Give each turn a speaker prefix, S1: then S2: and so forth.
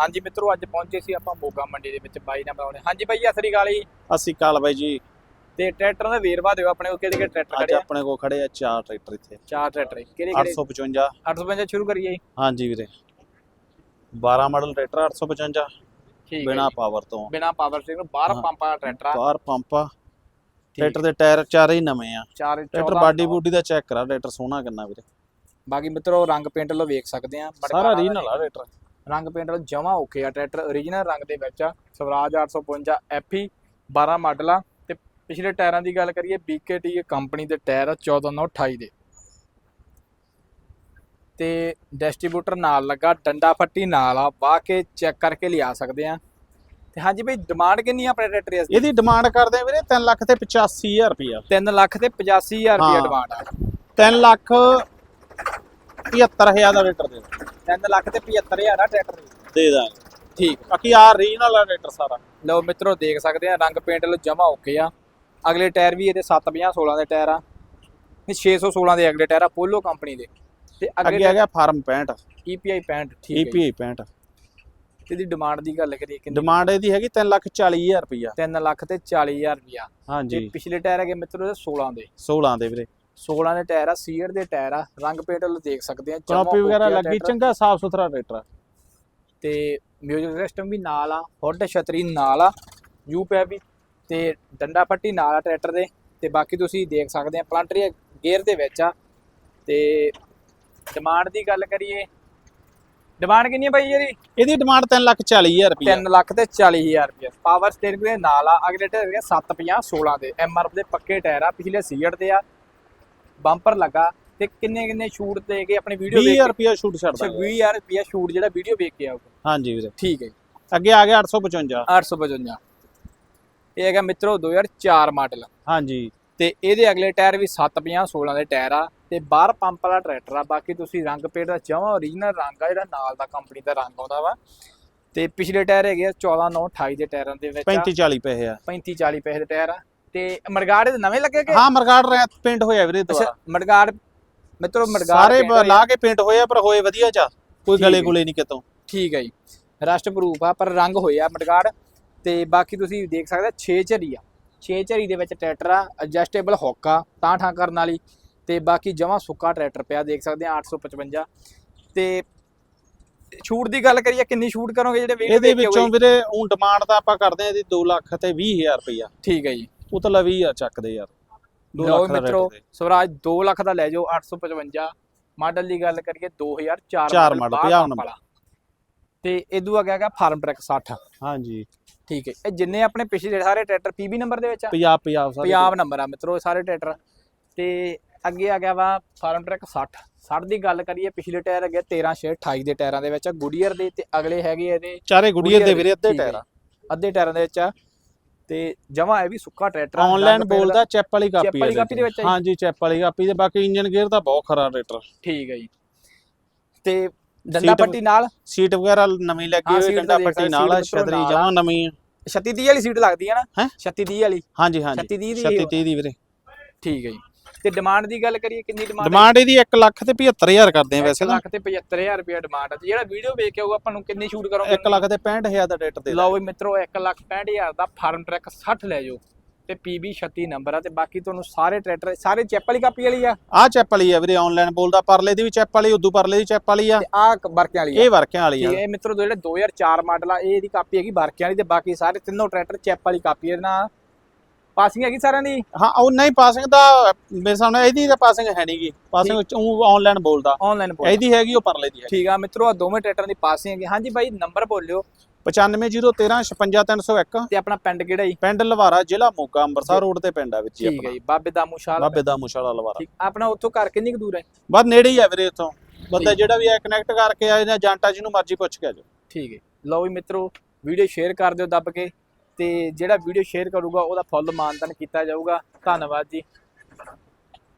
S1: ਹਾਂਜੀ ਮਿੱਤਰੋ ਅੱਜ ਪਹੁੰਚੇ ਸੀ ਆਪਾਂ ਮੋਗਾ ਮੰਡੀ ਦੇ ਵਿੱਚ ਬਾਈ ਨਾਲ ਬਣਾਉਣੇ। ਹਾਂਜੀ ਬਾਈ ਸਤਿ ਸ੍ਰੀ ਅਕਾਲ ਜੀ।
S2: ਅਸੀਂ ਕਾਲ ਬਾਈ ਜੀ।
S1: ਤੇ ਟਰੈਕਟਰਾਂ ਦਾ ਵੇਰਵਾ ਦਿਓ ਆਪਣੇ ਕੋਲ ਕਿਹੜੇ ਕਿਹੜੇ ਟਰੈਕਟਰ
S2: ਅੱਜ
S1: ਖੜੇ ਆ?
S2: ਆਪਣੇ ਕੋਲ ਖੜੇ ਆ ਚਾਰ ਟਰੈਕਟਰ ਇੱਥੇ।
S1: ਚਾਰ ਟਰੈਕਟਰ ਕਿਹੜੇ ਕਿਹੜੇ?
S2: 855
S1: 855 ਸ਼ੁਰੂ ਕਰੀਏ। ਜੀ।
S2: ਹਾਂਜੀ ਵੀਰੇ। 12 ਮਾਡਲ ਟਰੈਕਟਰ 855
S1: ਠੀਕ
S2: ਬਿਨਾ ਪਾਵਰ ਤੋਂ।
S1: ਬਿਨਾ ਪਾਵਰ ਸਟੀਅਰਿੰਗ ਬਾਹਰ
S2: ਹਾਂ।
S1: ਪੰਪਾਂ ਦਾ ਟਰੈਕਟਰ ਆ।
S2: ਬਾਹਰ ਪੰਪ। ਆ
S1: ਠੀਕ।
S2: ਟਰੈਕਟਰ ਦੇ ਟਾਇਰ ਚਾਰੇ ਹੀ ਨਵੇਂ ਆ। ਟਰੈਕਟਰ
S1: 14
S2: ਬਾਡੀ ਬੂਡੀ ਦਾ ਚੈੱਕ ਕਰਾ ਟਰੈਕਟਰ ਸੋਹਣਾ ਕਿੰਨਾ ਵੀਰੇ।
S1: ਬਾਕੀ ਮਿੱਤਰੋ ਰੰਗ ਪੇਂਟ ਲੋ ਵੇਖ ਸਕਦੇ ਆ।
S2: ਸਾਰਾ ਰੀਜਨਲ ਆ ਟਰੈਕਟਰ।
S1: ਰੰਗ ਪੇਂਟ ਲੋ ਜਮਾ ਓਕੇ ਆ ਟਰੈਕਟਰ origignal ਰੰਗ ਦੇ ਵਿੱਚ ਆ। ਸਵਰਾਜ 855 FE 12 ਮਾਡਲ ਆ। ਤੇ ਪਿਛਲੇ ਟਾਇਰਾਂ ਦੀ ਗੱਲ ਕਰੀਏ BKT ਕੰਪਨੀ ਦੇ ਟਾਇਰ ਆ 14928 ਦੇ। ਤੇ ਡਿਸਟ੍ਰੀਬਿਊਟਰ ਨਾਲ ਲੱਗਾ ਡੰਡਾ ਫੱਟੀ ਨਾਲ ਆ। ਵਾਹ ਕੇ ਚੈੱਕ ਕਰਕੇ ਲਿਆ ਸਕਦੇ ਆ। ਤੇ ਹਾਂਜੀ ਬਈ ਡਿਮਾਂਡ ਕਿੰਨੀ ਆ ਆਪਣੇ ਟਰੈਕਟਰ ਦੀ?
S2: ਇਹਦੀ ਡਿਮਾਂਡ ਕਰਦੇ ਆ ਵੀਰੇ 3 ਲੱਖ ਤੇ 85000 ਰੁਪਇਆ।
S1: 3 ਲੱਖ ਤੇ 85000 ਰੁਪਏ
S2: ਹਾਂ।
S1: ਡਿਮਾਂਡ ਆ।
S2: 3 ਲੱਖ 75000 ਦਾ ਟਰੈਕਟਰ ਦੇ
S1: 3 ਲੱਖ ਤੇ 75000 ਆ ਟਰੈਕਟਰ ਦੀ।
S2: ਦੇ ਦਾਂਗੇ।
S1: ਠੀਕ।
S2: ਬਾਕੀ ਆ ਰੀਜਨਲ ਆ ਟਰੈਕਟਰ ਸਾਰਾ।
S1: ਲਓ ਮਿੱਤਰੋ ਦੇਖ ਸਕਦੇ ਆ ਰੰਗ ਪੇਂਟ ਲੋ ਜਮਾ ਓਕੇ ਆ। ਅਗਲੇ ਟਾਇਰ ਵੀ ਇਹਦੇ 750 16 ਦੇ ਟਾਇਰ ਆ। ਇਹ 616 ਦੇ ਅਗਲੇ ਟਾਇਰ ਆ ਪੋਲੋ ਕੰਪਨੀ ਦੇ। ਤੇ
S2: ਅੱਗੇ
S1: ਅਗਲੇ
S2: ਆ ਗਿਆ ਫਾਰਮ 65
S1: EPI 65 ਠੀਕ ਹੈ
S2: EPI 65
S1: ਤੇ ਇਹਦੀ ਡਿਮਾਂਡ ਦੀ ਗੱਲ ਕਰੀਏ ਕਿੰਨੀ?
S2: ਡਿਮਾਂਡ ਇਹਦੀ ਹੈਗੀ 3 ਲੱਖ 40000 ਰੁਪਇਆ
S1: 3 ਲੱਖ ਤੇ 40000 ਰੁਪਿਆ ਤੇ
S2: ਹਾਂਜੀ।
S1: ਪਿਛਲੇ ਟਾਇਰ ਹੈਗੇ ਮਿੱਤਰੋ ਇਹਦੇ 16 ਦੇ।
S2: 16 ਦੇ ਵੀਰੇ।
S1: 16 ਦੇ ਟਾਇਰ ਆ ਸੀਅਰ ਦੇ ਟਾਇਰ ਆ ਰੰਗ ਪੇਂਟ ਲੋ ਦੇਖ ਸਕਦੇ ਆ
S2: ਕਨੋਪੀ ਵਗੈਰਾ ਲੱਗੀ। ਚੰਗਾ ਸਾਫ਼ ਸੁਥਰਾ ਟਰੈਕਟਰ ਆ।
S1: ਤੇ ਮਿਊਜ਼ਿਕ ਸਿਸਟਮ ਵੀ ਨਾਲ ਆ ਹੁੱਡ ਛਤਰੀ ਨਾਲ ਆ ਯੂ ਪੈ ਵੀ ਤੇ ਡੰਡਾ ਪੱਟੀ ਨਾਲ ਆ ਟਰੈਕਟਰ ਦੇ ਤੇ ਬਾਕੀ ਤੁਸੀਂ ਦੇਖ ਸਕਦੇ ਆ ਪਲੰਟਰੀ ਗੇਅਰ ਦੇ ਵਿੱਚ ਆ ਤੇ ਡਿਮਾਂਡ ਦੀ ਗੱਲ ਕਰੀਏ ਡਿਮਾਂਡ ਕਿੰਨੀ ਹੈ ਬਾਈ ਇਹਦੀ
S2: ਇਹਦੀ ਡਿਮਾਂਡ 3 ਲੱਖ 40000 ਰੁਪਇਆ
S1: 3 ਲੱਖ ਤੇ 40000 ਰੁਪਏ ਪਾਵਰ ਸਟੀਅਰਿੰਗ ਦੇ ਨਾਲ ਆ ਅਗਲੇ ਟਾਇਰ ਹੈਗੇ 750 16 ਦੇ ਐਮਆਰਐਫ ਦੇ ਪੱਕੇ ਟਾਇਰ ਆ ਪਿਛਲੇ ਸੀਟ ਦੇ ਆ ਬੰਪਰ ਲੱਗਾ ਤੇ ਕਿੰਨੇ ਕਿੰਨੇ ਸ਼ੂਟ ਦੇ ਕੇ ਆਪਣੀ ਵੀਡੀਓ
S2: 20000
S1: ਵੇਖ
S2: ਰੁਪਇਆ ਛੂਟ ਛੱਡ ਦਾਂਗੇ
S1: 20000 ਰੁਪਏ ਸ਼ੂਟ ਜਿਹੜਾ ਵੀਡੀਓ ਵੇਖ ਕੇ ਆਊਗਾ
S2: ਹਾਂਜੀ ਵੀਰੇ।
S1: ਠੀਕ ਹੈ।
S2: ਅੱਗੇ ਆ ਗਿਆ 855
S1: 855 ਇਹ ਹੈਗਾ ਮਿੱਤਰੋ 2004 ਮਾਡਲ
S2: ਹਾਂਜੀ।
S1: ਤੇ ਇਹਦੇ ਅਗਲੇ ਟਾਇਰ ਵੀ 750 16 ਦੇ ਟਾਇਰ ਆ ਤੇ ਬਾਹਰ ਪੰਪ ਵਾਲਾ ਟਰੈਕਟਰ ਆ। ਬਾਕੀ ਤੁਸੀਂ ਰੰਗ ਪੇਟ ਦਾ ਜਮਾਂ ਓਰੀਜਨਲ ਰੰਗ ਆ ਜਿਹੜਾ ਨਾਲ ਦਾ ਕੰਪਨੀ ਦਾ ਰੰਗ ਆਉਂਦਾ ਵਾ। ਤੇ ਪਿਛਲੇ ਟਾਇਰ ਹੈਗੇ ਆ 14 9 28 ਦੇ ਟਾਇਰਾਂ ਦੇ ਵਿੱਚ
S2: 35 40 ਪੈਸੇ ਆ।
S1: 35 40 ਪੈਸੇ ਦੇ ਟਾਇਰ ਆ। ਤੇ ਮਰਗਾੜ ਦੇ ਨਵੇਂ ਲੱਗੇ ਕਿ?
S2: ਹਾਂ ਮਰਗਾੜ ਰੈਤ ਪੇਂਟ ਹੋਇਆ ਵੀਰੇ ਦੁਆਰਾ
S1: ਮਰਗਾੜ ਮਿੱਤਰੋ ਮਰਗਾੜ
S2: ਸਾਰੇ
S1: paint।
S2: ਲਾ ਕੇ ਪੇਂਟ ਹੋਇਆ ਪਰ ਹੋਏ ਵਧੀਆ ਚਾ ਕੋਈ
S1: ਠੀਕ
S2: ਗਲੇ
S1: ਹੈ।
S2: ਗੁਲੇ ਨਹੀਂ ਕਿਤੋਂ।
S1: ਠੀਕ ਹੈ ਜੀ। ਰਸਟ ਪ੍ਰੂਫ ਆ ਪਰ ਰੰਗ ਹੋਇਆ ਮਡਗਾੜ ਤੇ ਬਾਕੀ ਤੁਸੀਂ ਦੇਖ ਸਕਦੇ ਆ 6 ਝਰੀ ਆ। 6 ਝਰੀ ਦੇ ਵਿੱਚ ਟਰੈਕਟਰ ਆ ਐਡਜਸਟੇਬਲ ਹੁੱਕ ਆ ਤਾਂ ਠਾਂ ਕਰਨ ਵਾਲੀ। ਤੇ ਬਾਕੀ ਜਮਾਂ ਸੁੱਕਾ ਟਰੈਕਟਰ ਪਿਆ ਦੇਖ ਸਕਦੇ ਆ 855 ਤੇ ਛੂਟ ਦੀ ਗੱਲ ਕਰੀਏ ਕਿੰਨੀ ਛੂਟ ਕਰੋਗੇ ਜਿਹੜੇ ਵੀਡੀਓ
S2: ਇਹਦੇ ਵਿੱਚੋਂ ਵੀਰੇ ਉਹ ਡਿਮਾਂਡ ਤਾਂ ਆਪਾਂ ਕਰਦੇ ਆ ਇਹਦੀ 2 ਲੱਖ ਤੇ 20000 ਰੁਪਇਆ
S1: ਠੀਕ ਹੈ ਜੀ।
S2: ਉਹ ਤਾਂ ਲਵੀ ਆ ਚੱਕਦੇ ਯਾਰ। 2
S1: ਲਓ
S2: ਲੱਖ ਦਾ
S1: ਮਿੱਤਰੋ
S2: ਰੇਟ
S1: ਸਵਰਾਜ 2 ਲੱਖ ਦਾ ਲੈ ਜਾਓ 855 ਮਾਡਲ ਦੀ ਗੱਲ ਕਰੀਏ 2004
S2: ਚਾਰ
S1: model,
S2: model,
S1: ਬਾਹਰ
S2: 50
S1: ਪੰਪ ਵਾਲਾ। ਤੇ ਇਦੋਂ ਅੱਗੇ ਹੈਗਾ ਫਾਰਮ ਟਰੈਕ 60
S2: ਹਾਂਜੀ।
S1: ਠੀਕ ਹੈ ਇਹ ਜਿੰਨੇ ਆਪਣੇ ਪਿਛਲੇ ਸਾਰੇ ਟਰੈਕਟਰ ਪੀਬੀ ਨੰਬਰ ਦੇ ਵਿੱਚ ਆ?
S2: ਪੰਜਾਬ ਪੰਜਾਬ ਸਾਰੇ।
S1: ਪੰਜਾਬ ਨੰਬਰ ਆ ਮਿੱਤਰੋ ਇਹ ਸਾਰੇ ਟਰੈਕਟਰ। ਤੇ ਅੱਗੇ ਆ ਗਿਆ ਵਾ ਫਾਰਮ ਟਰੈਕ 60 60 ਦੀ ਗੱਲ ਕਰੀਏ ਪਿਛਲੇ ਟਾਇਰ ਹੈਗੇ 13 6 28 ਦੇ ਟਾਇਰਾਂ ਦੇ ਵਿੱਚ ਆ ਗੁਡੀਅਰ ਦੇ ਤੇ ਅਗਲੇ ਹੈਗੇ ਇਹਦੇ।
S2: ਚਾਰੇ ਗੁੜੀਏ ਦੇ ਵੀਰੇ ਅੱਧੇ
S1: ਠੀਕ ਹੈ
S2: ਟਾਇਰ ਆ।
S1: ਜੀ। ਅੱਧੇ ਟਾਇਰਾਂ ਦੇ ਵਿੱਚ ਆ। ਤੇ ਜਮਾ ਇਹ ਵੀ ਸੁੱਕਾ ਟਰੈਕਟਰ
S2: ਆਨਲਾਈਨ ਬੋਲਦਾ ਚੈਪ ਵਾਲੀ ਕਾਪੀ
S1: ਚੈਪ ਵਾਲੀ ਕਾਪੀ ਦੇ ਵਿੱਚ?
S2: ਹਾਂਜੀ ਚੈਪ ਵਾਲੀ ਕਾਪੀ ਤੇ ਬਾਕੀ ਇੰਜਨ ਗੇਅਰ ਦਾ ਬਹੁਤ ਖਰਾ ਰੇਟਰ
S1: ਠੀਕ ਹੈ ਜੀ। ਤੇ ਡੰਡਾ ਪੱਟੀ ਨਾਲ?
S2: ਸੀਟ ਵਗੈਰਾ ਨਵੀਂ ਲੱਗੀ
S1: ਹਾਂ,
S2: ਹੋਈ ਡੰਡਾ ਪੱਟੀ ਨਾਲ ਆ ਛਤਰੀ ਜਮਾ ਨਵੀਂ ਆ।
S1: 36 30 ਵਾਲੀ ਸੀਟ ਲੱਗਦੀ ਹੈ ਨਾ?
S2: ਹੈਂ?
S1: 36 30 ਵਾਲੀ?
S2: ਹਾਂਜੀ ਹਾਂਜੀ।
S1: 36 30 ਦੀ
S2: 36 30 ਦੀ ਵੀਰੇ।
S1: ਠੀਕ ਹੈ ਜੀ। ਤੇ ਡਿਮਾਂਡ ਦੀ ਗੱਲ ਕਰੀਏ ਕਿੰਨੀ ਡਿਮਾਂਡ
S2: ਡਿਮਾਂਡ ਇਹਦੀ 1 ਲੱਖ ਤੇ 75000 ਕਰਦੇ ਆ ਵੈਸੇ ਤਾਂ।
S1: ਲੱਖ ਤੇ 75000 ਰੁਪਏ ਡਿਮਾਂਡ ਆ ਤੇ ਜਿਹੜਾ ਵੀਡੀਓ ਵੇਖ ਕੇ ਆਊਗਾ ਆਪਾਂ ਨੂੰ ਕਿੰਨੀ ਸ਼ੂਟ ਕਰੋਗੇ?
S2: 1 ਲੱਖ ਤੇ 65000 ਦਾ ਰੇਟ ਦੇ
S1: ਲਓ ਵੀ ਮਿੱਤਰੋ 1 ਲੱਖ 65000 ਦਾ ਫਾਰਮ ਟਰੈਕ 60 ਲੈ ਜਾਓ। ਤੇ PB 36 ਨੰਬਰ ਆ ਤੇ ਬਾਕੀ ਤੁਹਾਨੂੰ ਸਾਰੇ ਟਰੈਕਟਰ ਸਾਰੇ ਚੈਪ ਵਾਲੀ ਕਾਪੀ ਵਾਲੀ ਆ।
S2: ਆ ਚੈਪ ਵਾਲੀ ਆ ਵੀਰੇ ਆਨਲਾਈਨ ਬੋਲਦਾ ਪਰਲੇ ਦੀ ਵੀ ਚੈਪ ਵਾਲੀ ਉਦੋਂ ਪਰਲੇ ਦੀ ਚੈਪ ਵਾਲੀ ਆ।
S1: ਤੇ ਵਰਕਿਆਂ ਵਾਲੀ ਆ।
S2: ਇਹ ਵਰਕਿਆਂ ਵਾਲੀ ਆ।
S1: ਇਹ ਮਿੱਤਰੋ ਜਿਹੜੇ 2004 ਮਾਡਲ ਆ ਇਹ ਇਹਦੀ ਕਾਪੀ ਹੈਗੀ ਵਰਕਿਆਂ ਵਾਲੀ ਤੇ ਬਾਕੀ ਸਾਰੇ ਤਿੰਨੋਂ ਟਰੈਕਟਰ ਚੈਪ ਵਾਲੀ ਕਾਪੀ ਹੈ ਨਾ ਪਾਸਿੰਗ ਹੈਗੀ ਸਾਰਿਆਂ ਦੀ?
S2: ਹਾਂ ਉਹ ਨਹੀਂ ਪਾਸਿੰਗ ਦਾ ਮੇਰੇ ਸਾਹਮਣੇ ਇਹਦੀ ਤਾਂ ਪਾਸਿੰਗ ਹੈ ਨਹੀਂਗੀ ਪਾਸਿੰਗ ਉਹ ਆਨਲਾਈਨ ਬੋਲਦਾ।
S1: ਆਨਲਾਈਨ ਪੋਲ
S2: ਇਹਦੀ ਹੈਗੀ ਉਹ ਪਰਲੇ ਦੀ ਹੈ
S1: ਠੀਕ ਆ ਮਿੱਤਰੋ ਆ ਦੋਵੇਂ ਟਰੈਕਟਰਾਂ ਦੀ ਪਾਸਿੰਗ ਹੈਗੀ। ਹਾਂਜੀ ਬਾਈ ਨੰਬਰ ਬੋਲਿਓ।
S2: 95013 56301
S1: ਤੇ ਆਪਣਾ ਪਿੰਡ ਕਿਹੜਾ ਜੀ?
S2: ਪਿੰਡ ਲਵਾਰਾ ਜ਼ਿਲ੍ਹਾ ਮੋਗਾ ਅੰਮ੍ਰਿਤਸਰ ਰੋਡ ਤੇ ਪਿੰਡ ਆ ਵਿੱਚ ਹੀ
S1: ਠੀਕ ਹੈ ਜੀ ਬਾਬੇ ਦਾਮੂ ਸ਼ਾਲ
S2: ਬਾਬੇ ਦਾ ਮੁਸ਼ਾਲਾ ਲਵਾਰਾ।
S1: ਠੀਕ ਆਪਣਾ ਉੱਥੋਂ ਘਰ ਕਿੰਨੀ ਕੁ ਦੂਰ ਹੈ?
S2: ਬਸ ਨੇੜੇ ਹੀ ਆ ਵੀਰੇ ਇੱਥੋਂ। ਬੰਦਾ। ਜਿਹੜਾ ਵੀ ਆ ਕਨੈਕਟ ਕਰਕੇ ਆਏ ਨੇ ਜਾਂਟਾ ਜਿਹਨੂੰ ਮਰਜ਼ੀ ਪੁੱਛ ਕੇ ਆ ਜਾਓ।
S1: ਠੀਕ ਹੈ। ਲਓ ਵੀ ਮਿੱਤਰੋ ਵੀਡੀਓ ਸ਼ੇਅਰ ਕਰ ਦਿਓ ਦੱਬ ਕੇ। ਤੇ ਜਿਹੜਾ ਵੀਡੀਓ ਸ਼ੇਅਰ ਕਰੂਗਾ ਉਹਦਾ ਫੁੱਲ ਮਾਨਤਨ ਕੀਤਾ ਜਾਊਗਾ। ਧੰਨਵਾਦ ਜੀ।